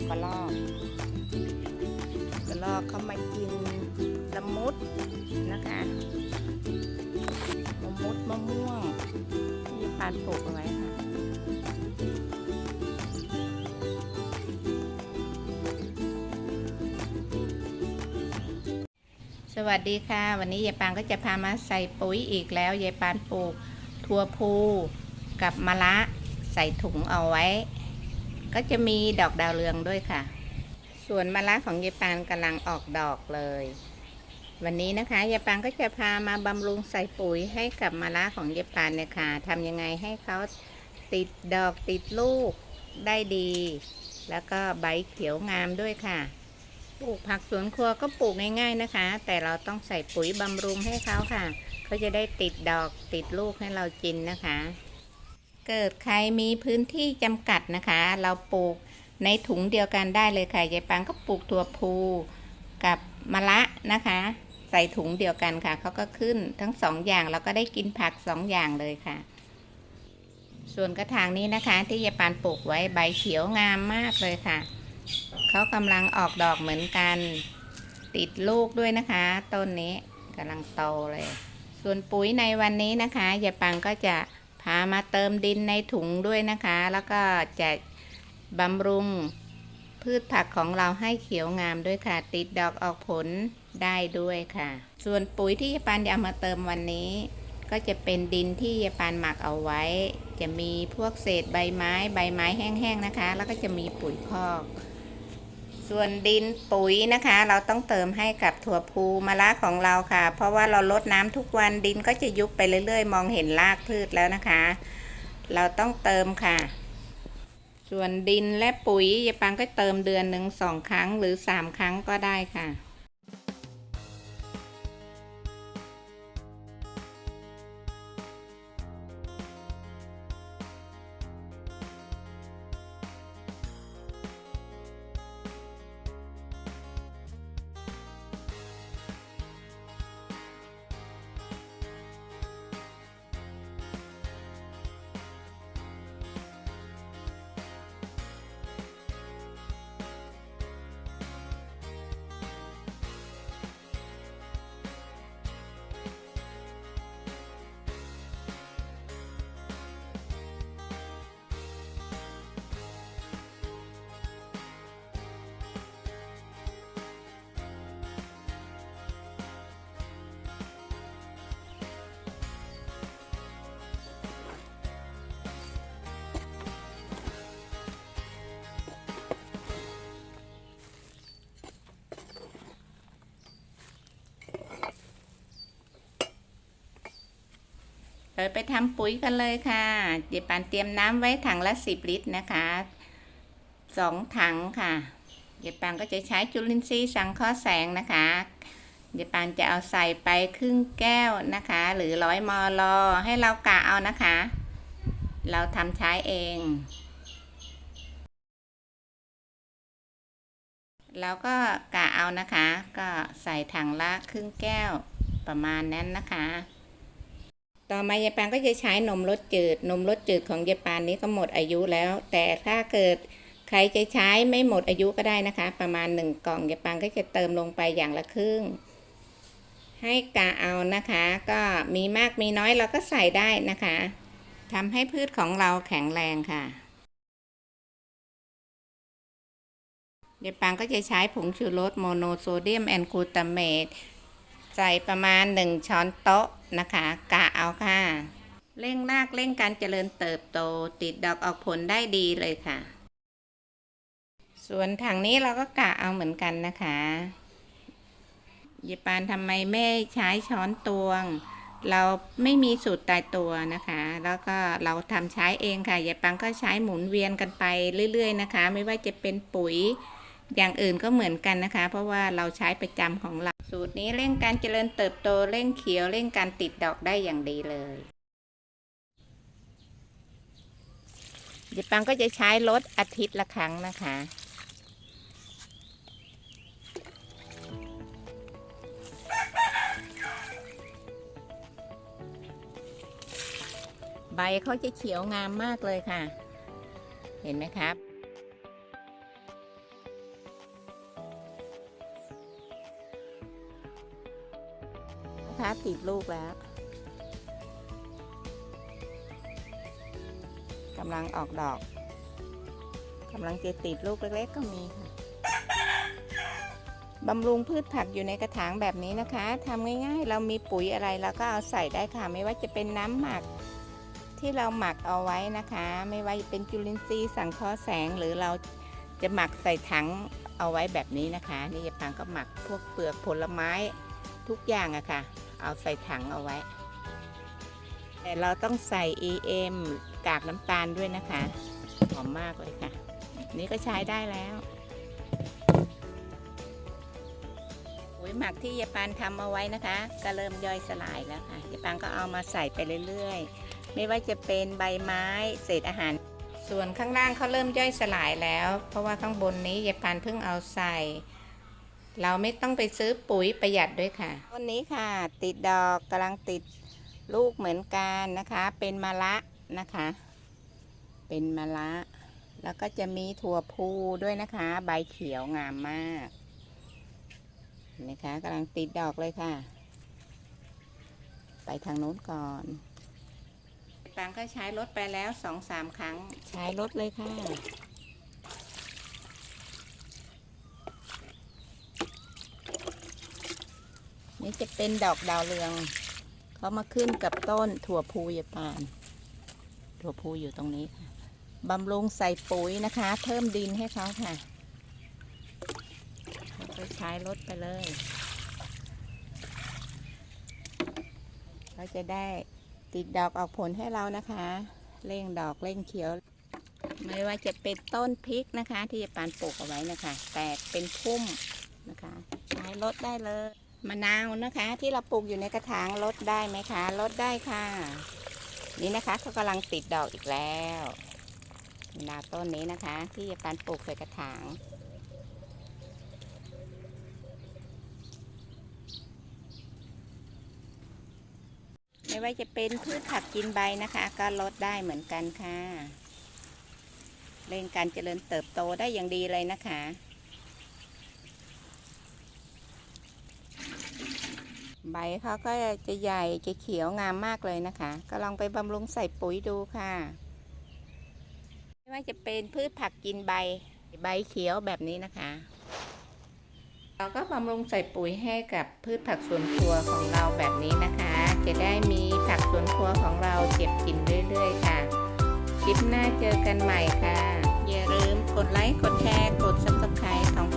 อก กระรอกกระรอกเขามากินละมุดนะคะละมุดมะม่วงที่ปานปลูกเอาไว้ค่ะสวัสดีค่ะ วันนี้ยายปางก็จะพามาใส่ปุ๋ยอีกแล้วยายปานปลูกถั่วพูกับมะระใส่ถุงเอาไว้ ก็จะมีดอกดาวเรืองด้วยค่ะ ส่วนมะระของยายปานกำลังออกดอกเลย วันนี้นะคะยายปานก็จะพามาบำรุงใส่ปุ๋ยให้กับมะระของยายปานเนี่ยค่ะทำยังไงให้เขาติดดอกติดลูกได้ดี แล้วก็ใบเขียวงามด้วยค่ะ ปลูกผักสวนครัวก็ปลูกง่าย ๆนะคะ แต่เราต้องใส่ปุ๋ยบำรุงให้เขาค่ะ เขาจะได้ติดดอกติดลูกให้เรากินนะคะ เกิดใครมีพื้นที่จำกัดนะคะ เราปลูกในถุงเดียวกันได้เลยค่ะยายปังก็ปลูกถั่วพูกับมะระนะคะ ใส่ถุงเดียวกันค่ะเขาก็ขึ้นทั้งสองอย่างเราก็ได้กินผักสองอย่างเลยค่ะ ส่วนกระถางนี้นะคะ ที่ยายปานปลูกไว้ใบเขียวงามมากเลยค่ะเขากำลังออกดอกเหมือนกันติดลูกด้วยนะคะ ต้นนี้กำลังโตเลย ส่วนปุ๋ยในวันนี้นะคะยายปังก็จะ พามาเติมดินในถุงด้วยนะคะ แล้วก็จะบำรุงพืชผักของเราให้เขียวงามด้วยค่ะ ติดดอกออกผลได้ด้วยค่ะ ส่วนปุ๋ยที่ยาปานจะเอามาเติมวันนี้ ก็จะเป็นดินที่ยายปานหมักเอาไว้ จะมีพวกเศษใบไม้ ใบไม้แห้งๆนะคะ แล้วก็จะมีปุ๋ยคอก ส่วนดินปุ๋ยนะคะ เราต้องเติมให้กับถั่วพูมะระของเราค่ะ เพราะว่าเราลดน้ำทุกวันดินก็จะยุบไปเรื่อย ๆ มองเห็นรากพืชแล้วนะคะ เราต้องเติมค่ะ ส่วนดินและปุ๋ยยายปังก็เติมเดือนหนึ่งสองครั้งหรือสามครั้งก็ได้ค่ะ เราไปทำปุ๋ยกันเลยค่ะเดี๋ยวปานเตรียมน้ำไว้ถังละสิบลิตรนะคะสองถังค่ะเดี๋ยวปานก็จะใช้จุลินทรีย์สังเคราะห์แสงนะคะ เดี๋ยวปานจะเอาใส่ไปครึ่งแก้วนะคะ หรือร้อยมอลอให้เรากะเอานะคะ เราทำใช้เองแล้วก็กะเอานะคะ ก็ใส่ถังละครึ่งแก้วประมาณนั้นนะคะ ต่อมายายปานก็จะใช้นมรสจืด นมรสจืดของยายปานนี้ก็หมดอายุแล้ว แต่ถ้าเกิดใครจะใช้ไม่หมดอายุก็ได้นะคะ ประมาณหนึ่งกล่องยายปานก็จะเติมลงไปอย่างละครึ่ง ให้กะเอานะคะ ก็มีมากมีน้อยเราก็ใส่ได้นะคะทำให้พืชของเราแข็งแรงค่ะยายปางก็จะใช้ผงชูรสโมโนโซเดียมแอนกลูตาเมต ส่ประมาณ 1 ช้อนโต๊ะนะคะกะเอาค่ะ เร่งรากเร่งการเจริญเติบโตติดดอกออกผลได้ดีเลยค่ะ ส่วนถังนี้เราก็กะเอาเหมือนกันนะคะยายปานทำไมไม่ใช้ช้อนตวง เราไม่มีสูตรตายตัวนะคะ แล้วก็เราทำใช้เองค่ะยายปังก็ใช้หมุนเวียนกันไปเรื่อย ๆ นะคะ ไม่ว่าจะเป็นปุ๋ยอย่างอื่นก็เหมือนกันนะคะ เพราะว่าเราใช้ประจำของเรา สูตรนี้เร่งการเจริญเติบโตเร่งเขียวเร่งการติดดอกได้อย่างดีเลยเดี๋ยวปังก็จะใช้ลดอาทิตย์ละครั้งนะคะใบเขาจะเขียวงามมากเลยค่ะ เห็นไหมครับ นะคะ ติดลูกแล้วกำลังออกดอกกำลังจะติดลูกเล็กๆก็มีค่ะบำรุงพืชผักอยู่ในกระถางแบบนี้นะคะทำง่ายๆ เรามีปุ๋ยอะไรเราก็เอาใส่ได้ค่ะ ไม่ว่าจะเป็นน้ำหมักที่เราหมักเอาไว้นะคะ ไม่ว่าจะเป็นจุลินทรีย์สังเคราะห์แสงหรือเราจะหมักใส่ถังเอาไว้แบบนี้นะคะ นี่ยาปางก็หมักพวกเปลือกผลไม้ทุกอย่างอะค่ะ เอาใส่ถังเอาไว้ แต่เราต้องใส่ EM กากน้ำตาลด้วยนะคะ หอมมากเลยค่ะ นี่ก็ใช้ได้แล้วปุ๋ยหมักที่ยายปานทำเอาไว้นะคะ ก็เริ่มย่อยสลายแล้วค่ะยายปานก็เอามาใส่ไปเรื่อยๆ ไม่ว่าจะเป็นใบไม้เศษอาหาร ส่วนข้างล่างเขาเริ่มย่อยสลายแล้ว เพราะว่าข้างบนนี้ยายปานเพิ่งเอาใส่ เราไม่ต้องไปซื้อปุ๋ยประหยัดด้วยค่ะต้นนี้ค่ะ ติดดอกกำลังติดลูกเหมือนกันนะคะ เป็นมะละนะคะ เป็นมะละ แล้วก็จะมีถั่วพูด้วยนะคะ ใบเขียวงามมากเห็นะคะกำลังติดดอกเลยค่ะ ไปทางโน้นก่อนปางก็ใช้รถไปแล้วสองสามครั้ง ใช้รถเลยค่ะ นี่จะเป็นดอกดาวเรือง เขามาขึ้นกับต้นถั่วพูยายปาน ถั่วพูอยู่ตรงนี้ค่ะบำรุงใส่ปุ๋ยนะคะ เพิ่มดินให้เขาค่ะแล้วก็ใช้รถไปเลยเขาจะได้ติดดอกออกผลให้เรานะคะ เร่งดอกเร่งเขียว ไม่ว่าจะเป็นต้นพริกนะคะ ที่ยายปานปลูกเอาไว้นะคะ แตกเป็นพุ่มนะคะ ใช้รถได้เลย มะนาวนะคะ ที่เราปลูกอยู่ในกระถางลดได้ไหมคะลดได้ค่ะ นี่นะคะเขากำลังติดดอกอีกแล้วมะนาวต้นนี้นะคะ ที่ยายปานปลูกใส่กระถางไม่ว่าจะเป็นพืชผักกินใบนะคะ ก็ลดได้เหมือนกันค่ะเร่งการเจริญเติบโตได้อย่างดีเลยนะคะ ใบเขาก็จะใหญ่จะเขียวงามมากเลยนะคะ ก็ลองไปบำรุงใส่ปุ๋ยดูค่ะไม่ว่าจะเป็นพืชผักกินใบใบเขียวแบบนี้นะคะ เราก็บำรุงใส่ปุ๋ยให้กับพืชผักสวนครัวของเราแบบนี้นะคะ จะได้มีผักสวนครัวของเราเก็บกินเรื่อยๆค่ะ คลิปหน้าเจอกันใหม่ค่ะ อย่าลืมกดไลค์กดแชร์กดซับสไครต์ของ